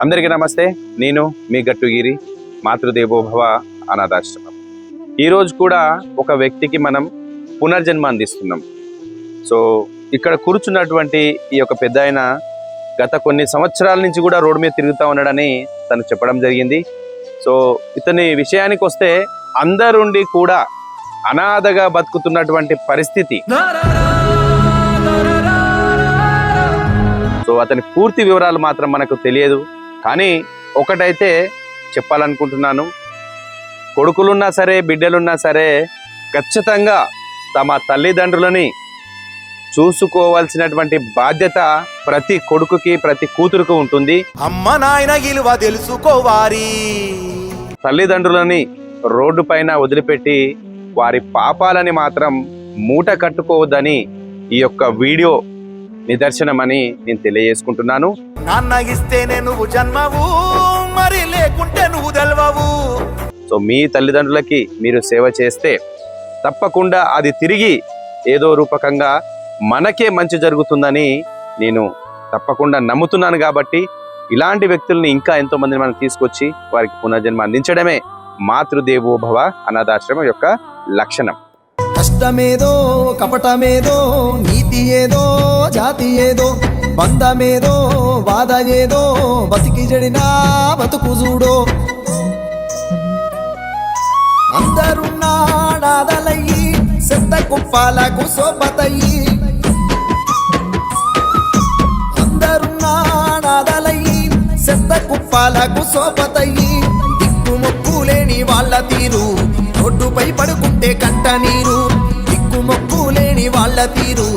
అందరికీ నమస్తే. నేను మీ గట్టుగిరి మాతృదేవోభవ అనాథాశ్రమం. ఈరోజు కూడా ఒక వ్యక్తికి మనం పునర్జన్మ అందిస్తున్నాం. సో ఇక్కడ కూర్చున్నటువంటి ఈ యొక్క పెద్ద ఆయన గత కొన్ని సంవత్సరాల నుంచి కూడా రోడ్డు మీద తిరుగుతూ ఉన్నాడని తను చెప్పడం జరిగింది. సో ఇతని విషయానికి వస్తే అందరుండి కూడా అనాథగా బతుకుతున్నటువంటి పరిస్థితి. సో అతని పూర్తి వివరాలు మాత్రం మనకు తెలియదు. కానీ ఒకటైతే చెప్పాలనుకుంటున్నాను. కొడుకులున్నా సరే బిడ్డలున్నా సరే ఖచ్చితంగా తమ తల్లిదండ్రులని చూసుకోవాల్సినటువంటి బాధ్యత ప్రతి కొడుకుకి ప్రతి కూతురుకు ఉంటుంది. అమ్మ నాయన విలువ తెలుసుకోవారి. తల్లిదండ్రులని రోడ్డు పైన వదిలిపెట్టి వారి పాపాలని మాత్రం మూట కట్టుకోవద్దని ఈ యొక్క వీడియో నిదర్శనమని నేను తెలియజేసుకుంటున్నాను. నాన్న ఇస్తేనే నువ్వు జన్మవు మరి లేకుంటే నువ్వు తెలవవు. సో మీ తల్లిదండ్రులకి మీరు సేవ చేస్తే తప్పకుండా అది తిరిగి ఏదో రూపకంగా మనకే మంచి జరుగుతుందని నేను తప్పకుండా నమ్ముతున్నాను కాబట్టి ఇలాంటి వ్యక్తుల్ని ఇంకా ఎంతో మందిని మనం తీసుకొచ్చి వారికి పునర్జన్మ అందించడమే మాతృదేవోభవ అనాథాశ్రమం యొక్క లక్షణం. కష్టమేదో కపటమేదో నీతి ఏదో జాతి ఏదో బంధమేదో బాధ ఏదో బతికి జడినా బతుకు చూడో అందరున్నాడాదలయ్యి సెత్త కుప్పాలకు సోపతయ్యి. అందరున్నాడాదలయ్యి సెత్త కుప్పాలకు సోపతయ్యి. దిక్కు మొక్కు లేని వాళ్ళ తీరు రోడ్డుపై పడుకుంటే కంట నీరు. దిక్కు మొక్కు లేని వాళ్ళ తీరు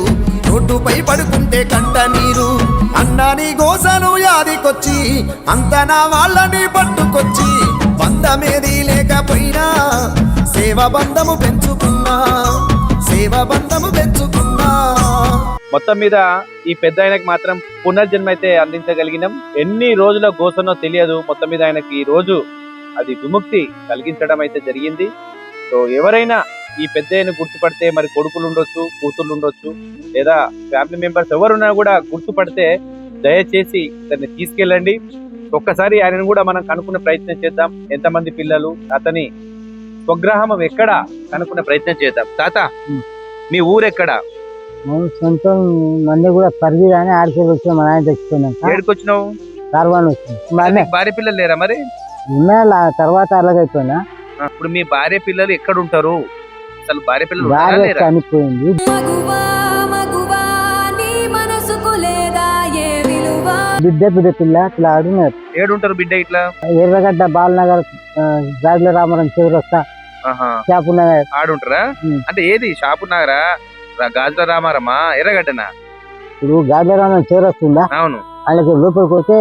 రోడ్డుపై పడుకుంటే కంట నీరు. అన్నాని గోసను యాదికొచ్చి అంత నా వాళ్ళని పట్టుకొచ్చి బంధమేది లేకపోయినా సేవ బంధము పెంచుకున్నా సేవ బంధము పెంచుకున్నా. మొత్తం మీద ఈ పెద్ద ఆయనకు మాత్రం పునర్జన్మ అయితే అందించగలిగినాం. ఎన్ని రోజుల గోసనో తెలియదు. మొత్తం మీద ఆయనకి ఈ రోజు అది విముక్తి కలిగించడం అయితే జరిగింది. సో ఎవరైనా ఈ పెద్ద ఆయన గుర్తుపడితే మరి కొడుకులు ఉండొచ్చు కూతుళ్ళు ఉండొచ్చు లేదా ఫ్యామిలీ మెంబర్స్ ఎవరున్నా కూడా గుర్తుపడితే దయచేసి ఇతన్ని తీసుకెళ్ళండి. ఒక్కసారి ఆయనను కూడా మనం కనుక్కునే ప్రయత్నం చేద్దాం. ఎంతమంది పిల్లలు అతని స్వగ్రామం ఎక్కడ కనుక్కునే ప్రయత్నం చేద్దాం. తాత మీ ఊరెక్కడ? సొంతం మంది కూడా పరిధి కానీ ఆడికి వచ్చి మా నాయన తెచ్చుకున్నాక ఏడుకొచ్చినావు తర్వాత వచ్చింది. మా అన్నయ్య. నీకు భార్య పిల్లలు లేరా మరి? ఉన్నాయా తర్వాత అలాగైపోయినా ఇప్పుడు మీ భార్య పిల్లలు ఎక్కడ ఉంటారు? అసలు భార్య పిల్లలు చనిపోయింది. బిడ్డ బిడ్డ పిల్ల ఇట్లా ఆడినారు ఏడు ఉంటారు బిడ్డ ఇట్లా? ఎర్రగడ్డ బాలనగర్ రాజుల రామరం చివరొస్తా షాపు నగర్ ఆడుంటారా. అంటే ఏది? షాపు నాగరా రా- గాజుల రామారమ్మా ఎర్రగడ్డనా? ఇప్పుడు గాజుల రామరం చివరొస్తుందా అవును. వాళ్ళకి లోపలికి పోతే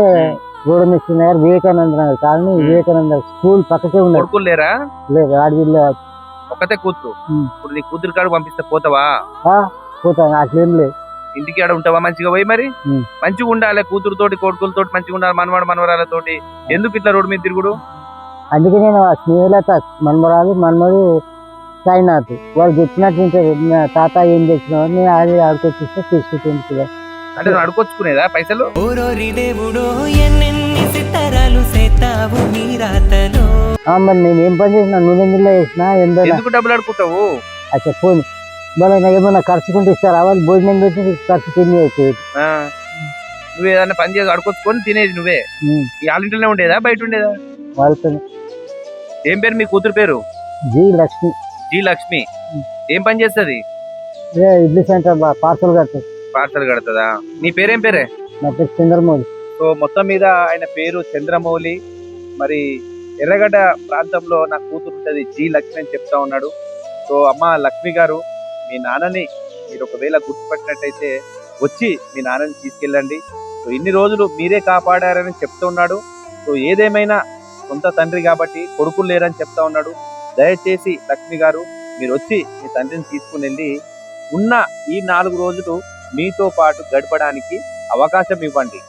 నగర్ వివేకానంద నగర్ కాలనీ. వివేకానంద స్కూల్ పక్కకే ఉన్నారు లేరా? లేదు ఆడవిల్ల ఒక్కతే కూతురు. ఇప్పుడు నీ కూతురు కాడు పంపిస్తే పోతావా? పోతాను అట్లేం లేదు. ఇంటికి ఆడ ఉంటావా మంచిగా పోయి మరి. మంచిగా ఉండాలి కూతురుతోటి కొడుకులతోటి మంచిగా ఉండాలి మనవాడు మనవరాలతోటి ఎందుకు ఇట్లా రోడ్డు మీద తిరుగుడు? అందుకే నేను ఆ స్నేహితులత మన్మరాలు మన్మడు సాయినాథ్ వాళ్ళు చెప్పినట్టు వింటారు. నా తాత ఏం తెచ్చినావు నేను అది ఆడుకొచ్చిస్తే తీసుకుంటుంది అంటే నువ్వు అడుకొచ్చుకునేదా పైసలు? ఓరోరి దేవుడో ఎన్నెన్ని సితారాలు సేతావు నీ రాతలో? మరి నేను ఏం పని చేసినా? నూనె నీళ్ళ చేసినా ఎందో ఎందుకు డబ్బులు అడుకుంటావు అచ్చా పోను. మరి నాకు ఏమన్నా ఖర్చుకుంటే ఇస్తారా? వాళ్ళు భోజనం పెట్టి ఖర్చు తిని ఆ, నువ్వు ఏదన్నా పని చేసి అడుకొచ్చుకొని తినేది నువ్వే. ఈ ఆలింట్లోనే ఉండేదా? బయట ఉండేదా? వాళ్ళతో ఏం పేరు? మీ కూతురు పేరు? జీ లక్ష్మి. జీ లక్ష్మి. ఏం పని చేస్తుంది? ఇడ్లీ సెంటర్ పార్సల్ కట్టు పార్సల్ కడుతుందా? నీ పేరేం పేరే? నా పేరు చంద్రమౌళి. సో మొత్తం మీద ఆయన పేరు చంద్రమౌళి. మరి ఎర్రగడ్డ ప్రాంతంలో నా కూతురు ఉంటుంది జీ లక్ష్మి అని చెప్తా ఉన్నాడు. సో అమ్మ లక్ష్మి గారు మీ నాన్నని మీరు ఒకవేళ గుర్తుపెట్టినట్టయితే వచ్చి మీ నాన్నని తీసుకెళ్ళండి. సో ఇన్ని రోజులు మీరే కాపాడారని చెప్తూ ఉన్నాడు. సో ఏదేమైనా సొంత తండ్రి కాబట్టి కొడుకులు లేరని చెప్తా ఉన్నాడు. దయచేసి లక్ష్మి గారు మీరు వచ్చి మీ తండ్రిని తీసుకుని వెళ్ళి ఉన్న ఈ నాలుగు రోజులు మీతో పాటు గడపడానికి అవకాశం ఇవ్వండి.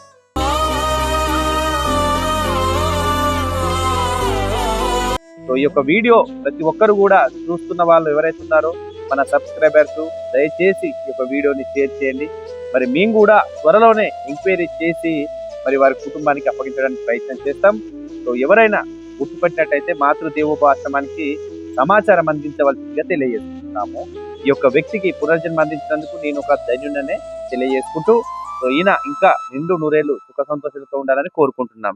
సో ఈ యొక్క వీడియో ప్రతి ఒక్కరు కూడా చూస్తున్న వాళ్ళు ఎవరైతే ఉన్నారో మన సబ్స్క్రైబర్స్ దయచేసి ఈ యొక్క వీడియోని షేర్ చేయండి. మరి మేము కూడా త్వరలోనే ఎంక్వైరీ చేసి మరి వారి కుటుంబానికి అప్పగించడానికి ప్రయత్నం చేస్తాం. సో ఎవరైనా గుర్తుపట్టినట్టయితే మాతృదేవోపాశ్రమానికి సమాచారం అందించవలసిందిగా తెలియజేస్తున్నాము. ఈ యొక్క వ్యక్తికి పునర్జన్మ అందించినందుకు నేను ఒక ధైర్యుడనే తెలియజేసుకుంటూ సో ఈయన ఇంకా రెండు నూరేళ్ళు సుఖ సంతోషాలతో ఉండాలని కోరుకుంటున్నాం.